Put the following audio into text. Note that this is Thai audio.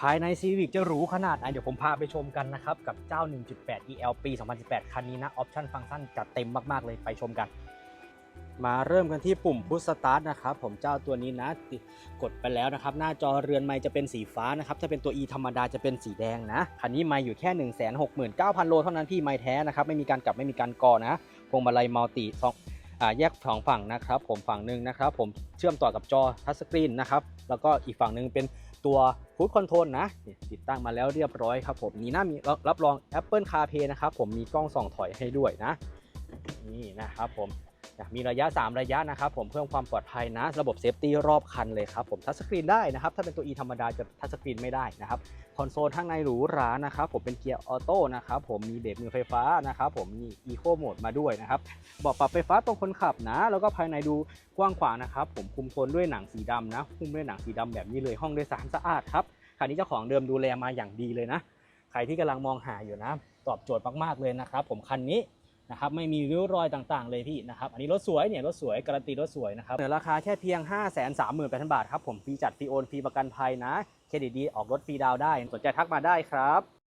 ภายใน Civic จะหรูขนาดไหนเดี๋ยวผมพาไปชมกันนะครับ กับเจ้า 1.8 EL ปี 2018 คันนี้นะ ออปชั่นฟังก์ชันจัดเต็มมาก ๆ เลยไปชมกัน มาเริ่มกันที่ปุ่มพุชสตาร์ทนะครับ ผมเจ้าตัวนี้นะ กดไปแล้วนะครับ หน้าจอเรือนไม้จะเป็นสีฟ้านะครับ ถ้าเป็นตัว E ธรรมดาจะเป็นสีแดงนะ คันนี้ไม้อยู่แค่ 169,000 โลเท่านั้นที่ไม้แท้นะครับ ไม่มีการกลับไม่มีการกอนะพวงมาลัยมัลติสองแยกสองฝั่งนะครับ ผมฝั่งหนึ่งนะครับ ผมเชื่อมต่อกับจอทัชสกรีนนะครับ แล้วก็อีกฝั่งหนึ่งเป็น ตัวฟูดคอนโทรลนะติดตั้งมาแล้วเรียบร้อยครับผมนี่นะมีรับรอง Apple CarPlay นะครับผมมีกล้องส่องถอยให้ด้วยนะนี่นะครับผม มีระยะ 3 ระยะนะครับผมเพิ่มความปลอดภัยนะ ระบบเซฟตี้รอบคันเลยครับผมทัชสกรีนได้นะครับ ถ้าเป็นตัว E ธรรมดาจะทัชสกรีนไม่ได้นะครับคอนโซลข้างในหรูหรานะครับผมเป็นเกียร์ออโต้นะครับผมมีเบรกมือไฟฟ้านะครับผมมีอีโคโหมดมาด้วยนะครับเบาะปรับไฟฟ้าตรงคนขับนะ แล้วก็ภายในดูกว้างขวางนะครับผมคุมโทนด้วยหนังสีดำนะคุมด้วยหนังสีดำแบบนี้เลยห้องโดยสารสะอาดครับคันนี้เจ้าของเดิมดูแลมาอย่างดีเลยนะ ใครที่กำลังมองหาอยู่นะ ตอบโจทย์มากๆเลยนะครับผมคันนี้ นะครับไม่มีริ้วรอยต่างๆเลยพี่นะครับอันนี้รถสวยเนี่ยรถสวยการันตีรถสวยนะครับเหนือราคาแค่เพียง 5 3 0 0 0 0บาทครับผมฟรีจัดฟรีโอนฟรีประกันภัยนะ เครดิตดีออกรถฟรีดาวได้ สนใจทักมาได้ครับ